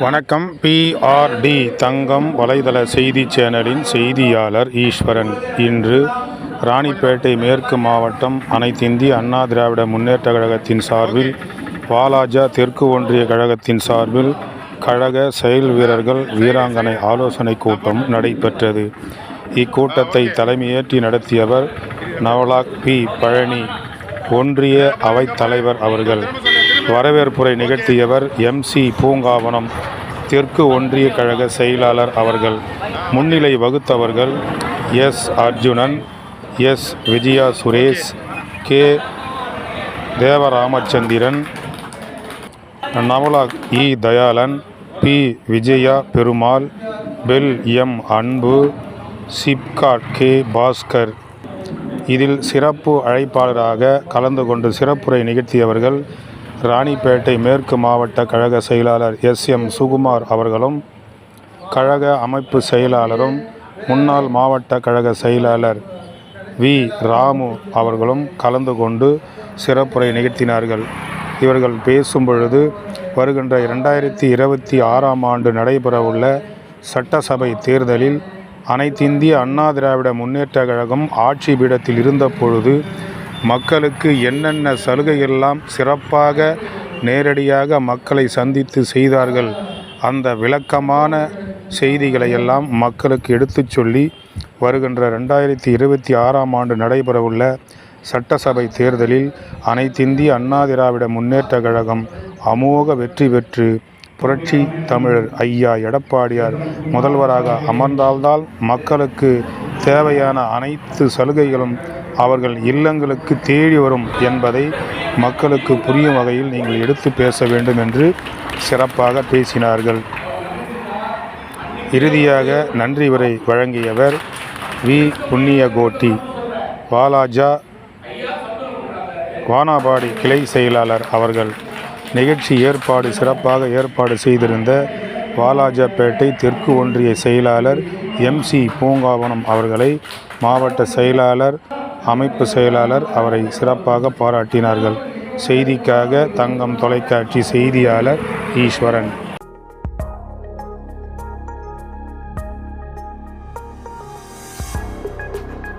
வணக்கம். பிஆர்டி தங்கம் வலைதள செய்தி சேனலின் செய்தியாளர் ஈஸ்வரன். இன்று ராணிப்பேட்டை மேற்கு மாவட்டம் அனைத்திந்திய அண்ணா திராவிட முன்னேற்ற கழகத்தின் சார்பில் வாலாஜா தெற்கு ஒன்றிய கழகத்தின் சார்பில் கழக செயல் வீரர்கள் வீராங்கனை ஆலோசனை கூட்டம் நடைபெற்றது. இக்கூட்டத்தை தலைமையேற்றி நடத்தியவர் நவலாக் பி. பழனி ஒன்றிய அவைத் தலைவர் அவர்கள். வரவேற்புரை நிகழ்த்தியவர் எம்சி பூங்காவனம் தெற்கு ஒன்றிய கழக செயலாளர் அவர்கள் முன்னிலை வகுத்தவர்கள் S Arjunan S Vijaya Suresh K Devaramachandran Navalakh E Dayalan P Vijaya Perumal BHEL M Anbu SIPCOT K Bhaskar. இதில் சிறப்பு அழைப்பாளராக கலந்து கொண்டு சிறப்புரை நிகழ்த்தியவர்கள் ராணிப்பேட்டை மேற்கு மாவட்ட கழக செயலாளர் எஸ். எம். சுகுமார் அவர்களும் கழக அமைப்பு செயலாளரும் முன்னாள் மாவட்ட கழக செயலாளர் வி. ராமு அவர்களும் கலந்து கொண்டு சிறப்புரை நிகழ்த்தினார்கள். இவர்கள் பேசும் பொழுது வருகின்ற இரண்டாயிரத்தி இருபத்தி ஆறாம் ஆண்டு நடைபெறவுள்ள சட்டசபை தேர்தலில் அனைத்திந்திய அண்ணா திராவிட முன்னேற்ற கழகம் ஆட்சி பீடத்தில் இருந்த பொழுது மக்களுக்கு என்னென்ன சலுகையெல்லாம் சிறப்பாக நேரடியாக மக்களை சந்தித்து செய்தார்கள் அந்த விளக்கமான செய்திகளை எல்லாம் மக்களுக்கு எடுத்துச் சொல்லி வருகின்ற ரெண்டாயிரத்தி இருபத்தி ஆறாம் ஆண்டு நடைபெறவுள்ள சட்டசபை தேர்தலில் அனைத்திந்திய அண்ணா திராவிட முன்னேற்ற கழகம் அமோக வெற்றி பெற்று புரட்சி தமிழர் ஐயா எடப்பாடியார் முதல்வராக அமர்ந்தால்தான் மக்களுக்கு தேவையான அனைத்து சலுகைகளும் அவர்கள் இல்லங்களுக்கு தேடி வரும் என்பதை மக்களுக்கு புரியும் வகையில் நீங்கள் எடுத்து பேச வேண்டும் என்று சிறப்பாக பேசினார்கள். இறுதியாக நன்றி உரை வழங்கியவர் வி. புண்ணியகோட்டி வாலாஜா வானாபாடி கிளை செயலாளர் அவர்கள். நிகழ்ச்சி ஏற்பாடு சிறப்பாக ஏற்பாடு செய்திருந்த வாலாஜாப்பேட்டை தெற்கு ஒன்றிய செயலாளர் எம்சி பூங்காவனம் அவர்களை மாவட்ட செயலாளர் அமைப்பு செயலாளர் அவரை சிறப்பாக பாராட்டினார்கள். செய்திக்காக தங்கம் தொலைக்காட்சி செய்தியாளர் ஈஸ்வரன்.